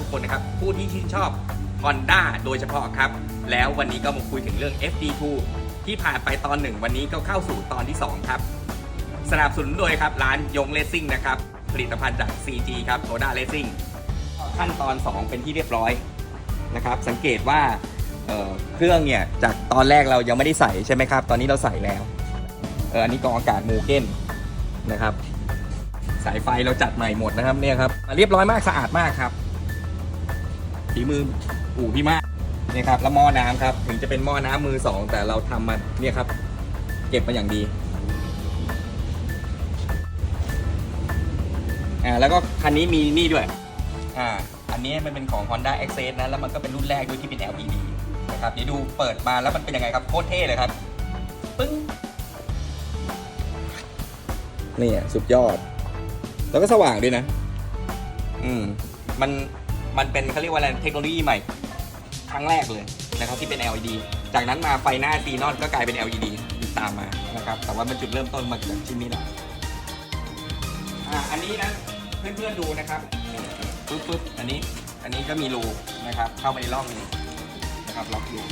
ทุกคนนะครับ ผู้ที่ชื่นชอบ Honda โดยเฉพาะครับ แล้ววันนี้ก็มาคุยถึงเรื่อง FD2 ที่ผ่านไปตอนหนึ่งวันนี้ก็เข้าสู่ตอนที่ 2 ครับ สนับสนุนโดยครับ ร้านยงเลสซิ่งนะครับ ผลิตภัณฑ์จาก CG ครับโ o ด้าเลสซิ่งขั้นตอน 2 เป็นที่เรียบร้อยนะครับ สังเกตว่าเเครื่องเนี่ยจากตอนแรกเรายังไม่ได้ใส่ใช่ไหมครับ ตอนนี้เราใส่แล้วเอออันนี้กองอากาศมูเก้นนะครับ สายไฟเราจัดใหม่หมดนะครับเนี่ยครับเรียบร้อยมากสะอาดมากครับ ฝีมืออู่พี่มากเนี่ยครับแล้วหม้อน้ำครับ ถึงจะเป็นหม้อน้ำมือสอง แต่เราทำมาเนี่ยครับ เก็บมาอย่างดีอ่าแล้วก็คันนี้มีนี่ด้วยอ่าอันนี้มันเป็นของ Honda Access นะ แล้วมันก็เป็นรุ่นแรกด้วยที่เป็น LED นะครับเดี๋ยวดูเปิดมาแล้วมันเป็นยังไงครับโคตรเท่เลยครับปึ้งนี่สุดยอด แล้วก็สว่างด้วยนะ อืม มัน มันเป็นเขาเรียกว่าอะไรเทคโนโลยีใหม่ ครั้งแรกเลยนะครับที่เป็น LED จากนั้นมาไฟหน้าซีนอนก็กลายเป็น LED ตามมานะครับแต่ว่ามันจุดเริ่มต้นมาจากชิ้นนี้แหละอ่าอันนี้นะเพื่อนๆดูนะครับปึ๊บปึ๊บอันนี้อันนี้ก็มีรูนะครับเข้าไปในร่องนี้นะครับล็อกอยู่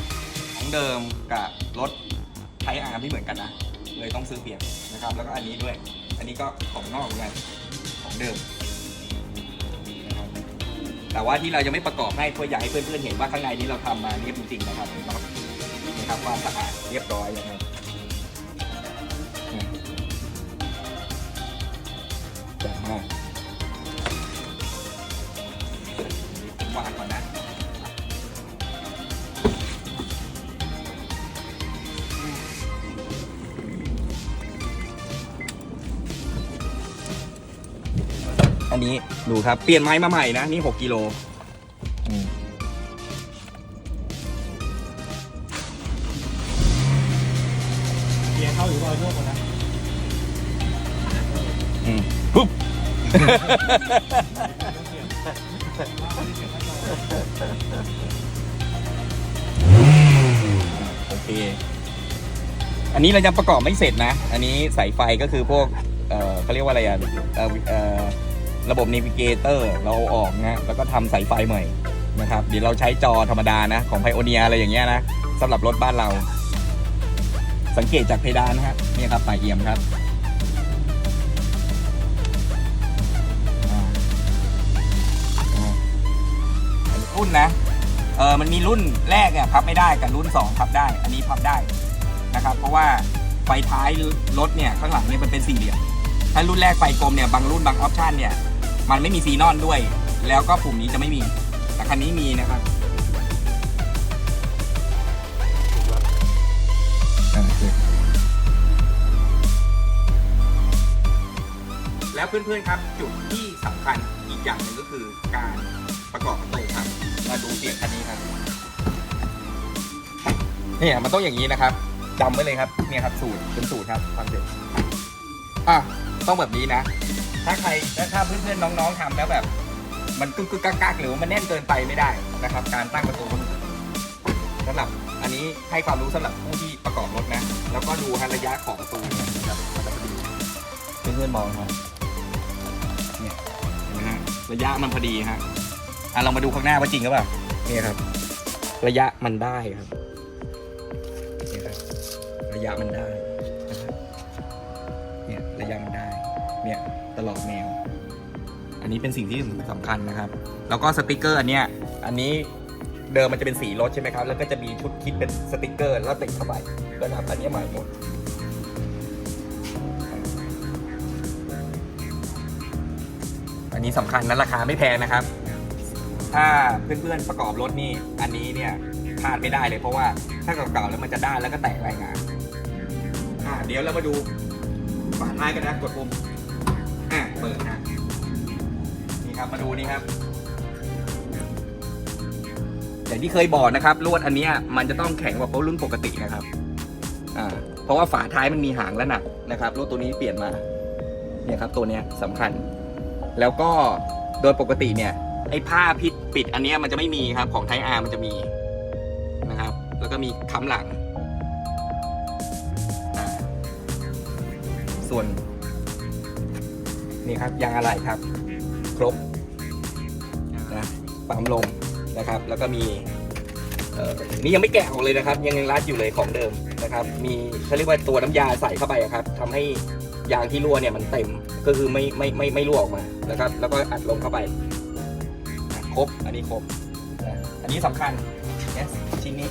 ของเดิมกับรถไทยอาร์ที่เหมือนกันนะเลยต้องซื้อเปลี่ยนนะครับ แล้วก็อันนี้ด้วย อันนี้ก็ของนอกเหมือนกันของเดิม แต่ว่าที่เรายังไม่ประกอบให้เพื่ออยากให้เพื่อนๆเห็นว่าข้างในนี้เราทำมาเรียบจริงๆนะครับนะครับความสะอาดเรียบร้อยนะครับแจ่มมากวางก่อนนะ อันนี้ดูครับเปลี่ยนไม้มาใหม่นะนี่6กิโลอืมเกียร์เข้าหรือรอยโยกก่อนนะอืมปุ๊บโอเค อันนี้เรายังประกอบไม่เสร็จนะ อันนี้สายไฟก็คือพวก เอ่อเขาเรียกว่าอะไรอะ เอ่อเอ่อ ระบบ n น v ิเกเตอร์เราเอาออกนะแล้วก็ทำสายไฟใหม่นะครับเดี๋ยวเราใช้จอธรรมดานะ ของไพโอเนียอะไรอย่างเงี้ยนะสำหรับรถบ้านเรา สังเกตจากเพดานนะฮะนี่ครับปลายเอี่ยมครับอ่าอ่าอีกรุ่นนะเออมันมีรุ่นแรกเนี่ยพับไม่ได้กับรุ่น 2 พับได้ อันนี้พับได้นะครับ เพราะว่าไฟท้ายรถเนี่ยข้างหลังเนี่ยมันเป็นสี่เหลี่ยมถ้ารุ่นแรกไฟกลมเนี่ยบางรุ่นบางออปชันเนี่ย มันไม่มีซีนอนด้วย แล้วก็ปุ่มนี้จะไม่มี แต่คันนี้มีนะครับอ่าโอเคแล้วเพื่อนๆครับจุดที่สำคัญอีกอย่างหนึ่งก็คือการประกอบประตูครับ มาดูเสียงคันนี้ครับเนี่ยมันต้องอย่างนี้นะครับจำไว้เลยครับเนี่ยครับสูตรเป็นสูตรครับฟังเสียงอะต้องแบบนี้นะ ถ้าใครถ้าถ้าเพื่อนๆน้องๆทำแล้วแบบ มันกึกกึกกักกักหรือว่ามันแน่นเกินไปไม่ได้นะครับ การตั้งประตูสำหรับอันนี้ให้ความรู้สำหรับผู้ที่ประกอบรถนะ แล้วก็ดูระยะของประตูเนี่ยนะครับมันจะพอดีเพื่อนๆมองครับเนี่ยเห็นไหมฮะระยะมันพอดีฮะอะเรามาดูข้างหน้าว่าจริงหรือเปล่าเนี่ยครับ ระยะมันได้ครับระยะมันได้ ตลอดแนว อันนี้เป็นสิ่งที่สำคัญนะครับ แล้วก็สติกเกอร์อันเนี้ย อันนี้เดิมมันจะเป็นสีรถใช่ไหมครับ แล้วก็จะมีชุดคิดเป็นสติกเกอร์แล้วติดเข้าไปนะครับอันนี้ใหม่หมด อันนี้สำคัญนะราคาไม่แพงนะครับ ถ้าเพื่อนๆประกอบรถนี่อันนี้เนี่ยพลาดไม่ได้เลยเพราะว่าถ้าเก่าๆแล้วมันจะด้านแล้วก็แตกรายงานอ่าเดี๋ยวเรามาดูฝาท้ายกันนะกดปุ่ม เปิดนะนี่ครับมาดูนี่ครับอย่างที่เคยบอกนะครับลวดอันนี้มันจะต้องแข็งกว่าโป๊รุ่นปกตินะครับอ่าเพราะว่าฝาท้ายมันมีหางและหนักนะครับลวดตัวนี้เปลี่ยนมาเนี่ยครับตัวเนี้ยสำคัญ แล้วก็โดยปกติเนี่ยไอ้ผ้าพิษปิดอันนี้มันจะไม่มีครับของไทยอาร์มันจะมีนะครับ แล้วก็มีค้ำหลังส่วน นี่ครับยางอะไหล่ครับ ครบนะปั๊มลมนะครับ แล้วก็มีเอ่อนี่ยังไม่แกะออกเลยนะครับ ยังยังรัดอยู่เลยของเดิมนะครับ มีเขาเรียกว่าตัวน้ำยาใส่เข้าไปครับทำให้ยางที่รั่วเนี่ยมันเต็มก็คือไม่ไม่ไม่ไม่รั่วออกมานะครับ แล้วก็อัดลมเข้าไปครบอันนี้ครบนะอันนี้สำคัญ yes ชิ้นนี้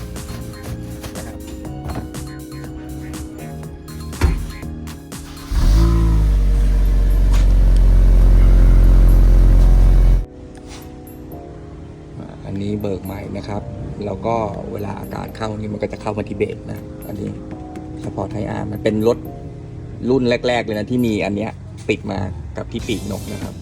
เบิกใหม่นะครับ แล้วก็เวลาอากาศเข้านี่มันก็จะเข้ามาที่เบรกนะอันนี้สปอร์ตไทอาร์มันเป็นรถรุ่นแรก ๆ เลยนะที่มีอันเนี้ยติดมากับที่ปีกนกนะครับ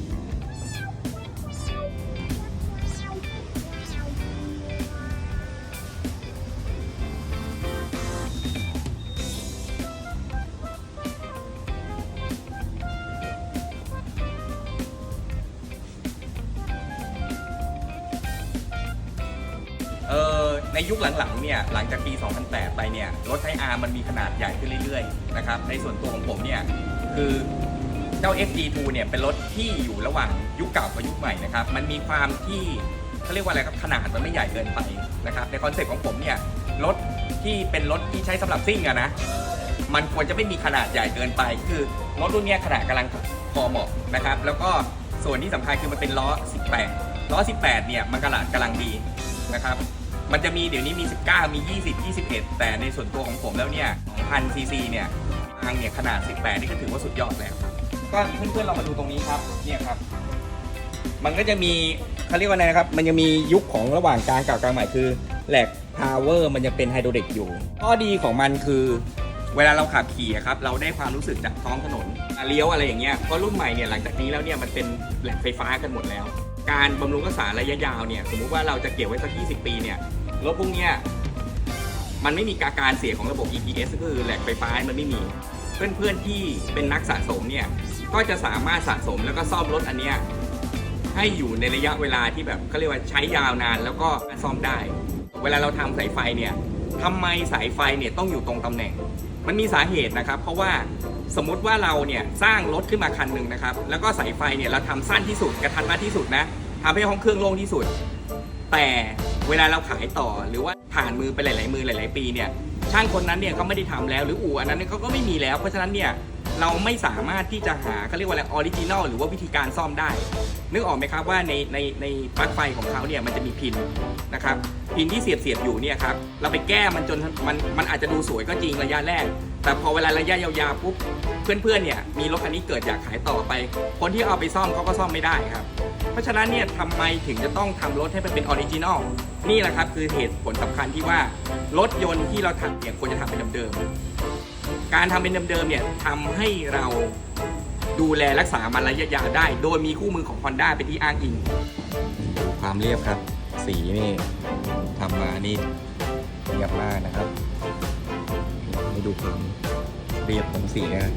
ในยุคหลังๆเนี่ยหลังจากปี 2008 ไปเนี่ยรถไทอาร์มันมีขนาดใหญ่ขึ้นเรื่อยๆนะครับในส่วนตัวของผมเนี่ยคือเจ้า FG2 เนี่ยเป็นรถที่อยู่ระหว่างยุคเก่ากับยุคใหม่นะครับมันมีความที่เขาเรียกว่าอะไรครับขนาดมันไม่ใหญ่เกินไปนะครับในคอนเซ็ปต์ของผมเนี่ยรถที่เป็นรถที่ใช้สำหรับซิ่งอะนะมันควรจะไม่มีขนาดใหญ่เกินไป คือรถรุ่นนี้ขนาดกำลังพอเหมาะนะครับ แล้วก็ส่วนที่สำคัญคือมันเป็นล้อ 18 ล้อ 18 เนี่ยมันกระดาษกำลังดีนะครับ มันจะมีเดี๋ยวนี้มี 19 มี 20 21 แต่ในส่วนตัวของผมแล้วเนี่ย1,000ซีซีเนี่ยทางเนี่ยขนาด 18 นี่ก็ถือว่าสุดยอดแล้ว ก็เพื่อนๆเรามาดูตรงนี้ครับ เนี่ยครับ มันก็จะมีเขาเรียกว่าไงนะครับ มันยังมียุคของระหว่างกลางกับกลางใหม่คือแหลกพาวเวอร์มันยังเป็นไฮดรอลิกอยู่ ข้อดีของมันคือ เวลาเราขับขี่อะครับเราได้ความรู้สึกจากท้องถนนเลี้ยวอะไรอย่างเงี้ยเพราะรุ่นใหม่เนี่ยหลังจากนี้แล้วเนี่ยมันเป็นแหลกไฟฟ้ากันหมดแล้ว การบำรุงรักษาระยะยาวเนี่ยสมมุติว่าเราจะเก็บไว้สัก 20 ปีเนี่ยรถพวกเนี้ยมันไม่มีาการเสียของระบบ EPS ก็คือแหลกไฟฟ้ามันไม่มี เพื่อนๆที่เป็นนักสะสมเนี่ยก็จะสามารถสะสมแล้วก็ซ่อมรถอันเนี้ยให้อยู่ในระยะเวลาที่แบบเขาเรียกว่าใช้ยาวนานแล้วก็ซ่อมได้ เวลาเราทำสายไฟเนี่ยทำไมสายไฟเนี่ยต้องอยู่ตรงตำแหน่ง มันมีสาเหตุนะครับ เพราะว่า สมมุติว่าเราเนี่ยสร้างรถขึ้นมาคันหนึ่งนะครับ แล้วก็สายไฟเนี่ยเราทำสั้นที่สุดกระทันรัดที่สุดนะทำให้ห้องเครื่องโล่งที่สุด แต่เวลาเราขายต่อหรือว่าผ่านมือไปหลาย ๆ มือหลาย ๆ ปีเนี่ยช่างคนนั้นเนี่ยก็ไม่ได้ทำแล้ว หรืออู่อันนั้นเนี่ยเขาก็ไม่มีแล้วเพราะฉะนั้นเนี่ย เราไม่สามารถที่จะหาเขาเรียกว่าอะไรออริจินอลหรือว่าวิธีการซ่อมได้ นึกออกไหมครับว่าในในในปลั๊กไฟของเขาเนี่ยมันจะมีพินนะครับพินที่เสียบเสียบอยู่เนี่ยครับเราไปแก้มันจนมันมันอาจจะดูสวยก็จริงระยะแรก แต่พอเวลาระยะยาวๆปุ๊บเพื่อนๆเนี่ยมีรถคันนี้เกิดอยากขายต่อไป คนที่เอาไปซ่อมเขาก็ซ่อมไม่ได้ครับเพราะฉะนั้นเนี่ยทำไมถึงจะต้องทำรถให้มันเป็นออริจินอลนี่แหละครับคือเหตุผลสำคัญที่ว่ารถยนต์ที่เราทำเนี่ยควรจะทำเป็นเดิม การทำเป็นเดิมๆเนี่ยทำให้เราดูแลรักษามันระยะยาวได้ โดยมีคู่มือของ Honda เป็นที่อ้างอิง ความเรียบครับ สีนี่ทำมานี่เรียบมากนะครับให้ดูความเรียบของสีนะ